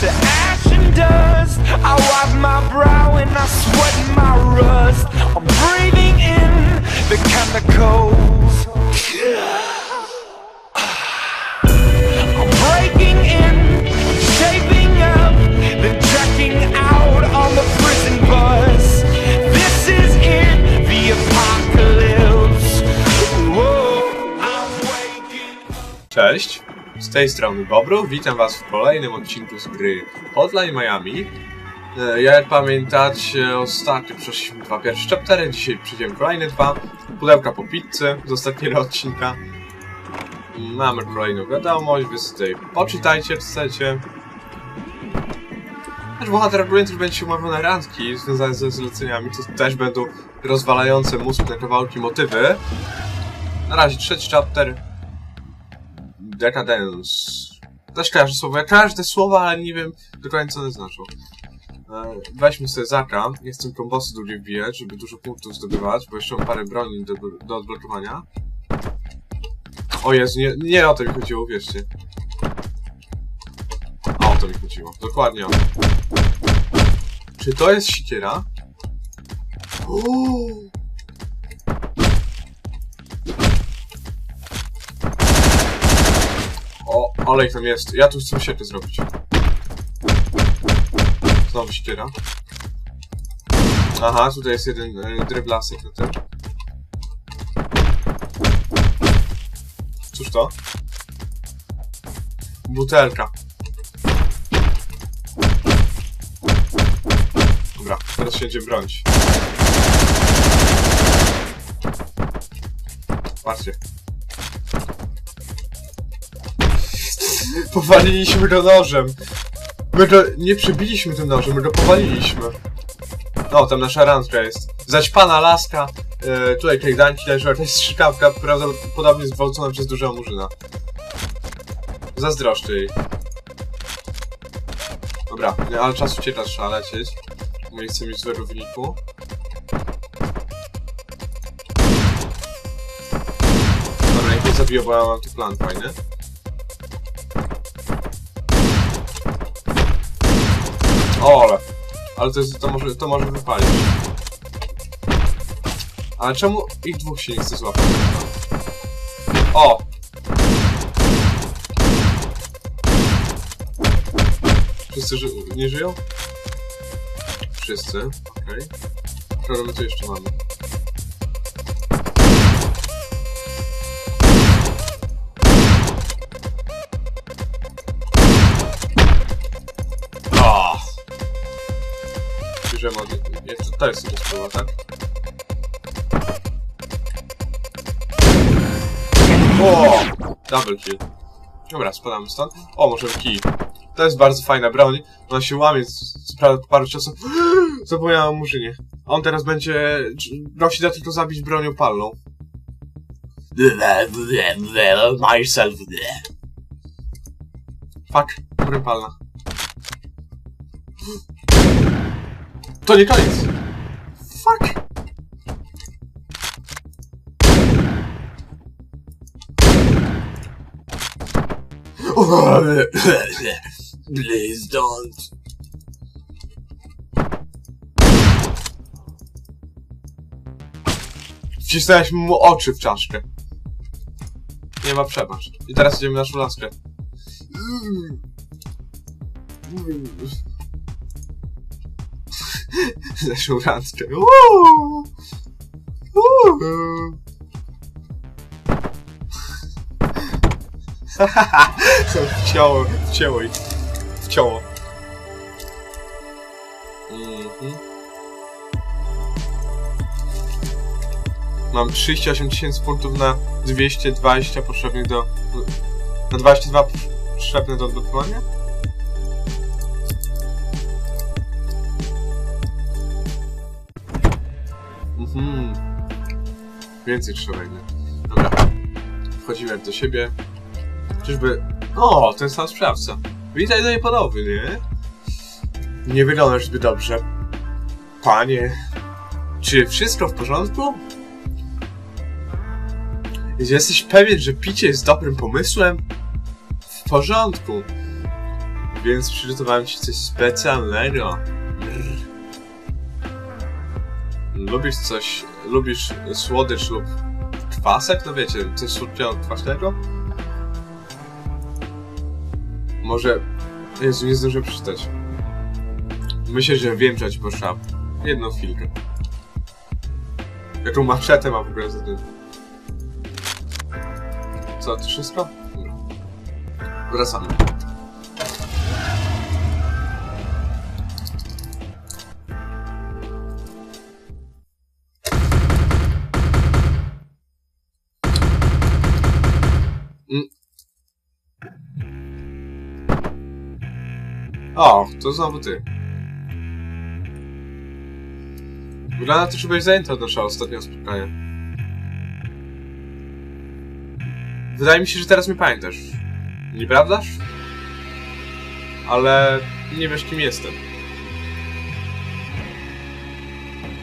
to ash and dust. I wipe my brow and I sweat my rust. I'm breathing in the chemicals. I'm breaking in, shaping up, then checking out on the prison bus. This is it, the apocalypse. Whoa, I'm waking Cześć, z tej strony Bobru, witam was w kolejnym odcinku z gry Hotline Miami. E, Jak pamiętacie, ostatnio przeszliśmy dwa pierwsze chaptery, dzisiaj przejdziemy kolejne dwa. Pudełka po pizzy z ostatniego odcinka. Mamy kolejną wiadomość, wy sobie poczytajcie, czy chcecie. Nasz bohater Brilliant będzie umawiał na randki związane ze zleceniami, to też będą rozwalające mózg na kawałki motywy. Na razie trzeci chapter, Decadence. Też kojarzę słowo. Ja kojarzę te słowa, ale nie wiem dokładnie co one znaczą. E, weźmy sobie Zaka. Nie chcę kombosy długie wbijać, żeby dużo punktów zdobywać, bo jeszcze mam parę broni do, do odblokowania. O Jezu, nie, nie o to mi chodziło, wierzcie. A o to mi chodziło. Dokładnie o to. Czy to jest siekiera? Uuu. O, ale ich tam jest. Ja tu chcę siebie zrobić. Znowu ściera. Aha, tutaj jest jeden e, dryblasek na tym. Cóż to? Butelka. Dobra, teraz się będzie bronić. Patrzcie. Powaliliśmy go nożem. My go nie przebiliśmy tym nożem, my go powaliliśmy. No, tam nasza randka jest. Zaćpana laska, e, tutaj kajdanki to jest strzykawka, prawdopodobnie zgwałcona przez dużego murzyna. Zazdroszczę jej. Dobra, nie, ale czas ucieka, trzeba lecieć. Bo nie chcę mieć złego wyniku. Dobra, niech mnie zabiję, bo ja mam tu plan fajny. O, ale. To, jest, to, może, to może wypalić. Ale czemu ich dwóch się nie chce złapać? O! Wszyscy ży nie żyją? Wszyscy, okej. Okay. Kogo my tu jeszcze mamy? Nie, to, to jest sobie tak? O! Double kill. Dobra, spadamy stąd. O, możemy kij. To jest bardzo fajna broń. Ona się łamie, z- po paru czasów. Zapomniałem o murzynie. On teraz będzie... Prosi da tylko zabić bronią palną. myself. Fuck, broń palna. To nie koniec! Fuck! Please don't. Wcisnąłeś mu oczy w czaszkę. Nie ma przebacz. I teraz idziemy na naszą laskę. Naszą randkę. Uuu. Uuu. Wcięło, wcięło ich. Wcięło. Mhm. Mam 38 tysięcy punktów na 220 potrzebnych do... Na 22 potrzebne do odblokowania? Więcej trzeba jednak. Dobra. Wchodzimy jak do siebie. Czyżby... O, ten sam sprawca. Witaj do ponownie, nie? Nie wyglądasz zbyt dobrze. Panie, czy wszystko w porządku? Jesteś pewien, że picie jest dobrym pomysłem? W porządku. Więc przygotowałem ci coś specjalnego. Brr. Lubisz coś, lubisz słodycz lub kwasek? No wiecie, coś słodkiego, kwaśnego? Może... Jezu, nie zdążę przeczytać. Myślę, że wiem, że ci. Jedną chwilkę. Jaką maczetę ma w ogóle za tym? Co, to wszystko? Wracamy. O, to znowu ty. Wygląda to, że byłeś zajęty od naszego ostatniego spotkania. Wydaje mi się, że teraz mnie pamiętasz. Nieprawdaż? Ale nie wiesz, kim jestem.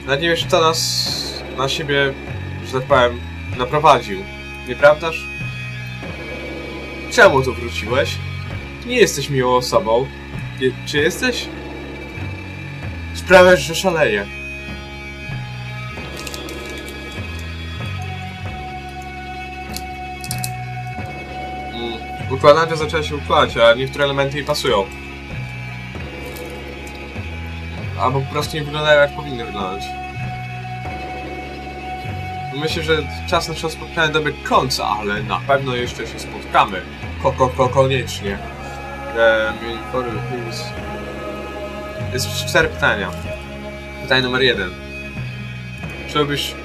Nawet nie wiesz, kto nas na siebie, że tak powiem, naprowadził. Nieprawdaż? Czemu tu wróciłeś? Nie jesteś miłą osobą. Czy jesteś? Sprawiasz, że szaleję. Mm, Układanka zaczęła się układać, a niektóre elementy jej pasują. Albo po prostu nie wyglądają jak powinny wyglądać. Myślę, że czas naszego spotkania dobiegł końca, ale na pewno jeszcze się spotkamy. Ko, ko, ko koniecznie. Inform, please. Jest cztery pytania. Pytanie numer jeden. Czy lubisz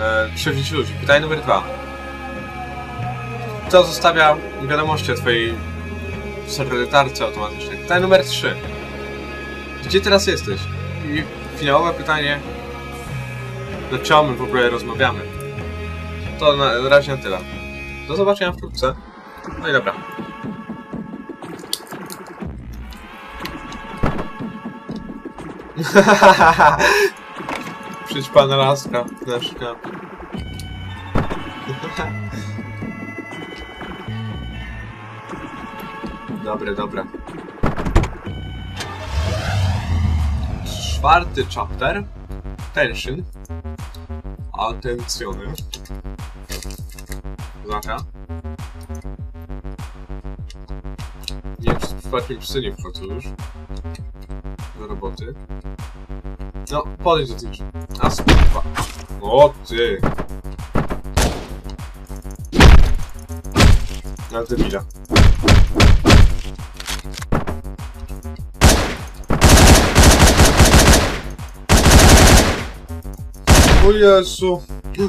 e, krzywdzić ludzi? Pytanie numer dwa. Kto zostawia wiadomości o twojej sekretarce automatycznej? Pytanie numer trzy. Gdzie teraz jesteś? I finałowe pytanie. Dlaczego my w ogóle rozmawiamy? To na razie na tyle. Do zobaczenia wkrótce. No i dobra. Przyjdź pana laska, flaszka. Dobre, dobra. Czwarty chapter. Tension. Atencjony. Zacha. Nie czy przypadkiem psy nie wchodzą już. Do roboty. No, podejdź do tych drzwi. A, skurwa. O, ty. Na debila. O Jezu.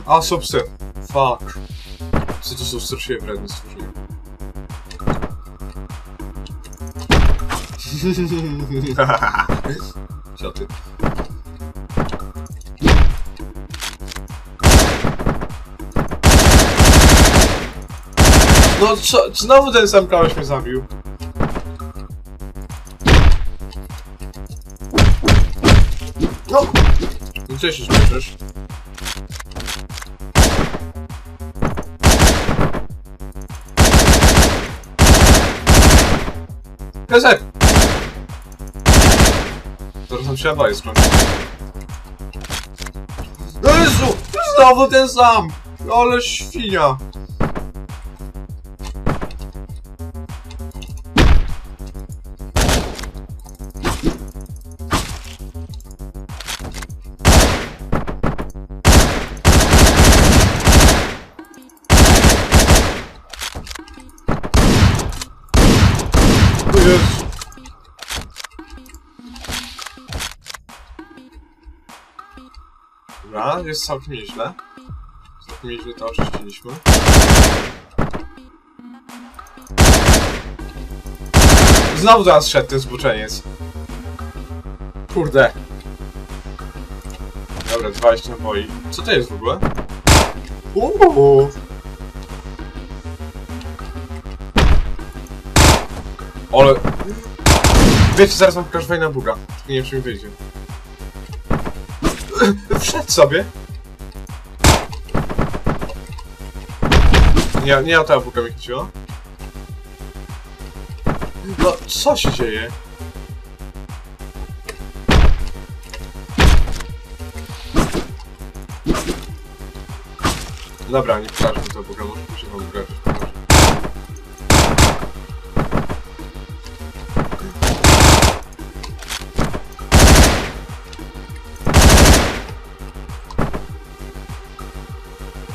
A, są psy. Fuck. Co to są strasznie wredne stworzenia. Cioty. No co, znowu ten sam koleś mnie zabił. No! Gdzie się śpieszysz? Pezek! Zaraz nam się awaje skończy. Jezu! Znowu ten sam! Ale świnia! Jest całkiem nieźle. Całkiem nieźle to oczyściliśmy. Znowu do nas szedł ten zboczeniec. Kurde. Dobra, 20 naboi. Co to jest w ogóle? Uuu. Ale... Wiecie, zaraz mam pokażę fajna buga. Nie wiem, czy mi wyjdzie. Wszedł sobie. Nie, nie o ta buga mi chciała. No, co się dzieje? Dobra, nie pokażę to, bo może muszę wam grać.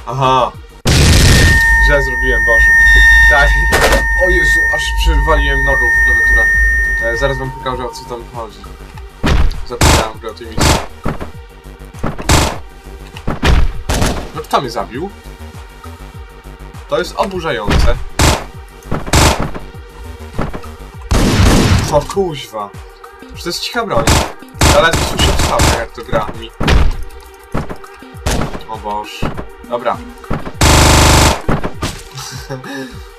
Aha. Zaraz wam pokażę o co tam chodzi. Zapomniałem go o tej misji. No kto mnie zabił? To jest oburzające. O kuźwa. To jest cicha broń. Ale słyszę w stawkach jak to gra mi. O Boż. Dobra.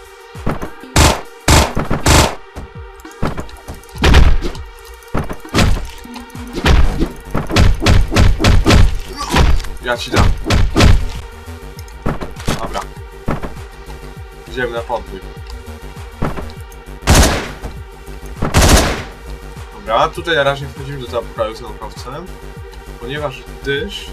Ja ci dam. Dobra. Idziemy na podwój. Dobra, tutaj na razie wchodzimy do pokoju z naukowcem, ponieważ dysz...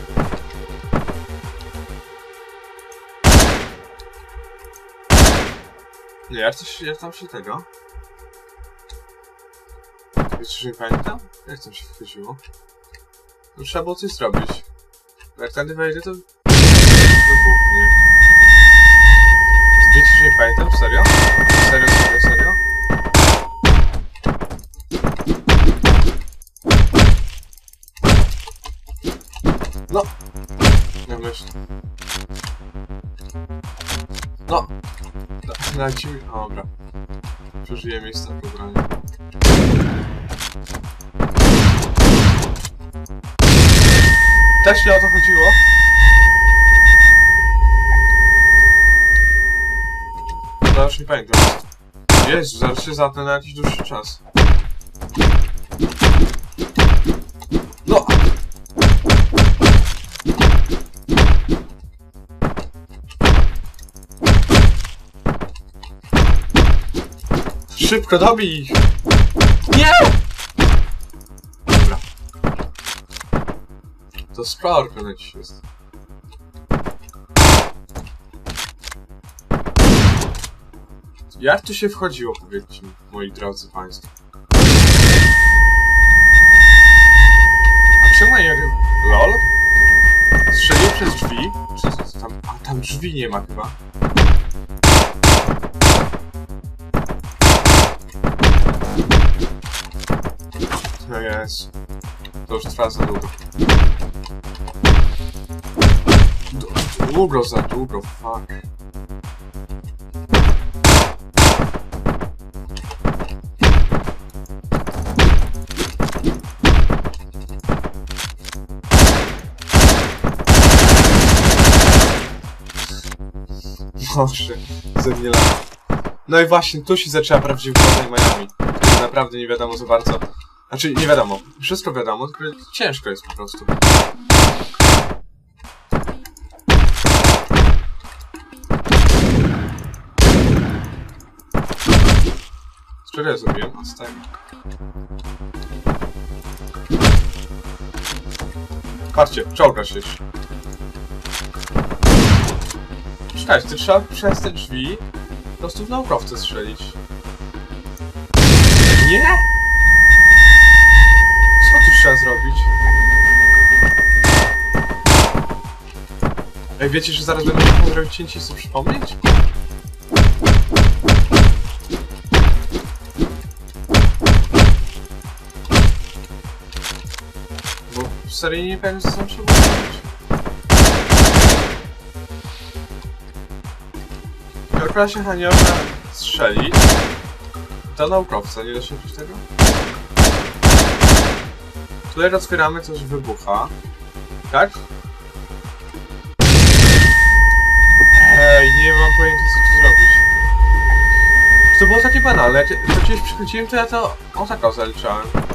Nie, jak, coś, jak tam się tego? Wiecie, że nie pamiętam? Jak tam się wchodziło? No, trzeba było coś zrobić. Jak tędy wejdę, to wybuchnie. Wiecie, że nie pamiętam? Serio? Serio, serio, serio? No! Ja myślę. No! O, dobra. Przeżyję miejsca pobrania. Też nie o to chodziło. No już nie pamiętam. Jezu, zaraz się zatnę na jakiś dłuższy czas. No! Szybko dobij! Nie! To sprawa na dziś jest. Jak tu się wchodziło, powiedzcie mi, moi drodzy państwo? A czemu ja. LOL? Strzelił przez drzwi? Czy tam... A tam drzwi nie ma chyba. No jest. To już trwa za długo. Długo za długo, fuck. Boże, ze mnie lata. No i właśnie, tu się zaczęła prawdziwa Miami. Naprawdę nie wiadomo za bardzo. Znaczy, nie wiadomo. Wszystko wiadomo, tylko ciężko jest po prostu. Ja zrobiłem? Tego. Patrzcie, czołga się. Czekajcie, to trzeba przez te drzwi po prostu w naukowce strzelić. Nie? Co tu trzeba zrobić? Ej, wiecie, że zaraz będę musiał zrobić sobie przypomnieć? Seryjnie nie pamiętam, co tam trzeba zrobić. Jak się Hania strzeli, to naukowca, nie da się coś tego? Tutaj otwieramy, coś wybucha. Tak? Ej, nie mam pojęcia co tu zrobić. To było takie banalne, jak to gdzieś przychodziłem, to ja to o tak zaliczałem.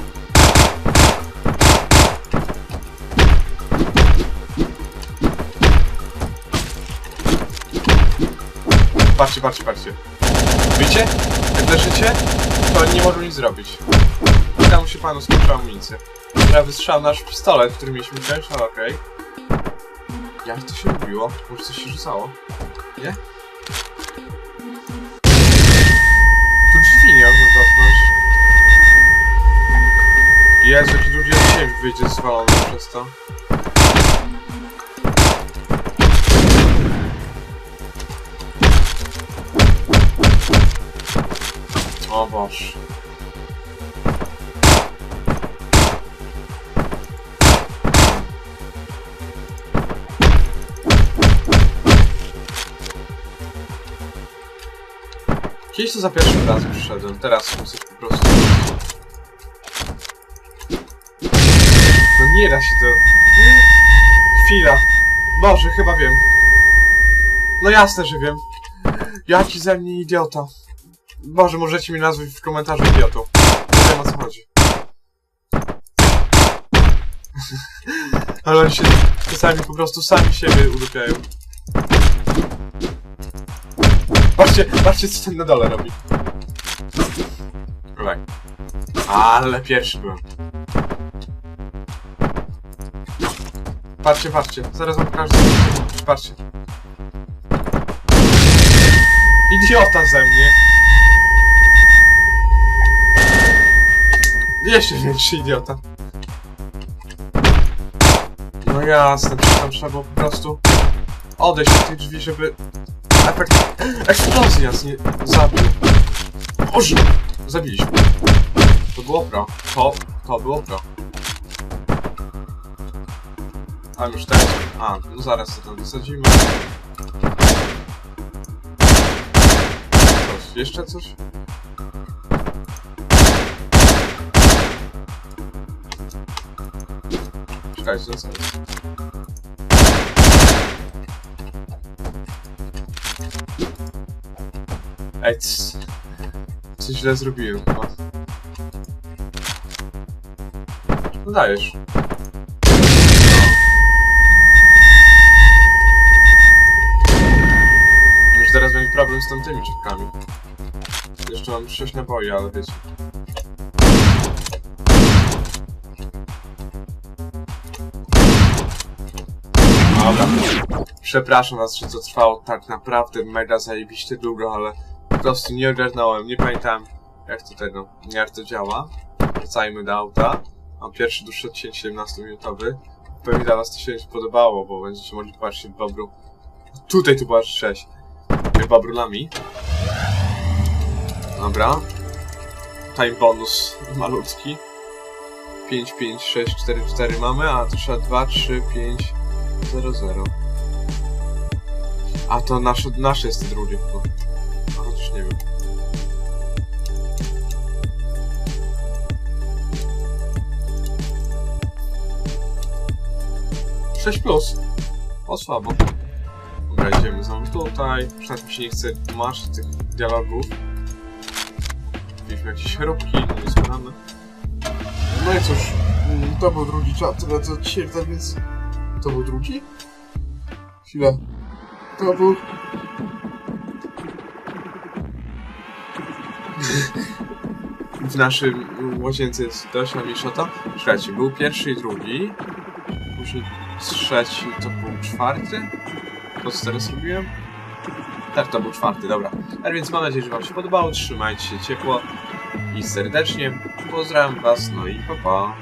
Patrzcie, patrzcie, patrzcie. Widzicie? Jak leżycie, to nie mogą nic zrobić. Tam się panu skończyła amunicja. Teraz nasz pistolet, który mieliśmy wziąć, ale okej. Jak to się robiło? Może coś się rzucało? Nie? Tu drzwi nie można zamknąć. Jezu, jaki drugi cień wyjdzie zwalony przez to. O. Kiedyś to za pierwszym razem przyszedłem, teraz muszę po prostu... No nie da się to... Chwila. Boże, chyba wiem. No jasne, że wiem. Jaki ze mnie idiota. Boże, możecie mi nazwać w komentarzu idiotą. Nie wiem o co chodzi. Ale oni się czasami po prostu sami siebie udupiają. Patrzcie, patrzcie co ten na dole robi. Dawaj. Ale pierwszy byłem. Patrzcie, patrzcie. Zaraz wam pokażę. Patrzcie. Idiota ze mnie. Jeszcze większy idiota. No jasne, tam trzeba było po prostu odejść od tych drzwi, żeby efekt eksplozji nas nie zabił. Boże! Zabiliśmy. To było pro. To, to było pro. A już teraz. A, no zaraz to tam wysadzimy. Coś, jeszcze coś? Jest? Ej, coś źle zrobiłem chyba. No dajesz. Już teraz będzie problem z tamtymi czepkami. Jeszcze mam 6 naboi, ale wiecie. Przepraszam was, że to trwało tak naprawdę mega zajebiście długo, ale po prostu nie ogarnąłem, nie pamiętam jak to tego, jak to działa. Wracajmy do auta. Mam pierwszy dłuższy odcinek 17-minutowy. Pewnie dla was to się nie podobało, bo będziecie mogli patrzeć Bobru. Tutaj tu była 6. Bobrunami. Dobra. Time bonus malutki. 5, 5, 6, 4, 4 mamy, a tu trzeba 2, 3, 5, 0, 0. A to nasze, nasze jest to drugie chyba. A chociaż nie wiem. Sześć plus. O słabo. Dobra, idziemy znowu tutaj. Przynajmniej mi się nie chce tłumaczyć tych dialogów. Mieliśmy jakieś chrupki, no nie słuchamy. No i cóż, mm, to był drugi czat, tyle co dzisiaj, tak więc... To był drugi? Chwila. Był... w naszym łazience jest Dosia Mieszota. Słuchajcie, był pierwszy i drugi. Później trzeci to był czwarty. To co teraz robiłem? Tak, to był czwarty, dobra. A więc mam nadzieję, że wam się podobało. Trzymajcie się ciepło i serdecznie. Pozdrawiam was, no i pa pa.